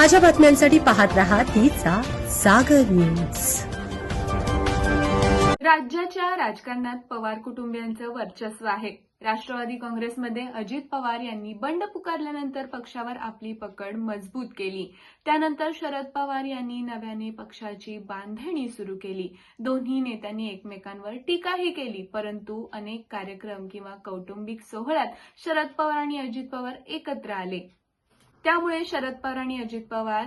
ताज्या बातम्यांसाठी पाहत राहा तिचा सागर न्यूज. राज्याच्या राजकारणात पवार कुटुंबियांचं वर्चस्व आहे. राष्ट्रवादी काँग्रेसमध्ये अजित पवार यांनी बंड पुकारल्यानंतर पक्षावर आपली पकड मजबूत केली. त्यानंतर शरद पवार यांनी नव्याने पक्षाची बांधणी सुरू केली. दोन्ही नेत्यांनी एकमेकांवर टीकाही केली परंतु अनेक कार्यक्रम किंवा कौटुंबिक सोहळ्यात शरद पवार आणि अजित पवार एकत्र आले. त्यामुळे शरद पवार आणि अजित पवार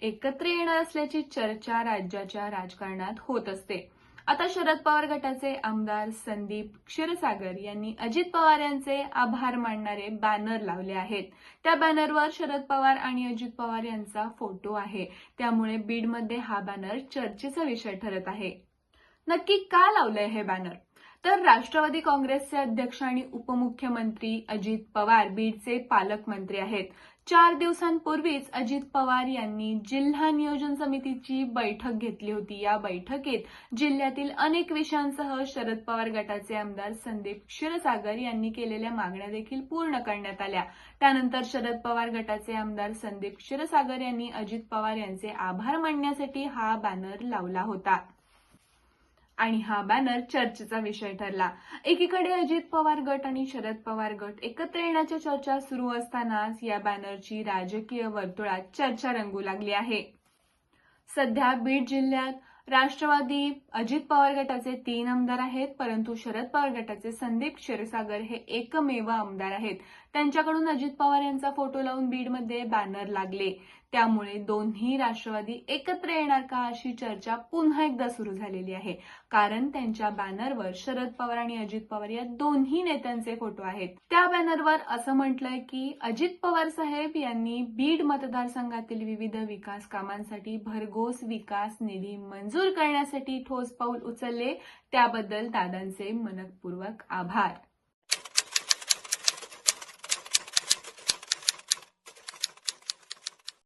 एकत्र येणार असल्याची चर्चा राज्याच्या राजकारणात होत असते. आता शरद पवार गटाचे आमदार संदीप क्षीरसागर यांनी अजित पवार यांचे आभार मानणारे बॅनर लावले आहेत. त्या बॅनरवर शरद पवार आणि अजित पवार यांचा फोटो आहे. त्यामुळे बीडमध्ये हा बॅनर चर्चेचा विषय ठरत आहे. नक्की का लावलंय हे बॅनर तर राष्ट्रवादी काँग्रेसचे अध्यक्ष आणि उपमुख्यमंत्री अजित पवार बीडचे पालकमंत्री आहेत. चार दिवसांपूर्वीच अजित पवार यांनी जिल्हा नियोजन समितीची बैठक घेतली होती. या बैठकीत जिल्ह्यातील अनेक विषयांसह शरद पवार गटाचे आमदार संदीप क्षीरसागर यांनी केलेल्या मागण्या देखील पूर्ण करण्यात आल्या. त्यानंतर शरद पवार गटाचे आमदार संदीप क्षीरसागर यांनी अजित पवार यांचे आभार मानण्यासाठी हा बॅनर लावला होता. आणि हा बॅनर चर्चेचा विषय ठरला. एकीकडे अजित पवार गट आणि शरद पवार गट एकत्र येण्याच्या चर्चा सुरू असतानाच या बॅनरची राजकीय वर्तुळात चर्चा रंगू लागली आहे. सध्या बीड जिल्ह्यात राष्ट्रवादी अजित पवार गटाचे तीन आमदार आहेत परंतु शरद पवार गटाचे संदीप क्षीरसागर हे एकमेव आमदार आहेत. त्यांच्याकडून अजित पवार यांचा फोटो लावून बीडमध्ये बॅनर लागले. त्यामुळे दोन्ही राष्ट्रवादी एकत्र येणार का अशी चर्चा पुन्हा एकदा सुरू झालेली आहे. कारण त्यांच्या बॅनरवर शरद पवार आणि अजित पवार या दोन्ही नेत्यांचे फोटो आहेत. त्या बॅनरवर असं म्हटलंय की अजित पवार साहेब यांनी बीड मतदारसंघातील विविध विकास कामांसाठी भरघोस विकास निधी मंजूर करण्यासाठी ठोस पाऊल उचलले. त्याबद्दल दादांचे मनपूर्वक आभार.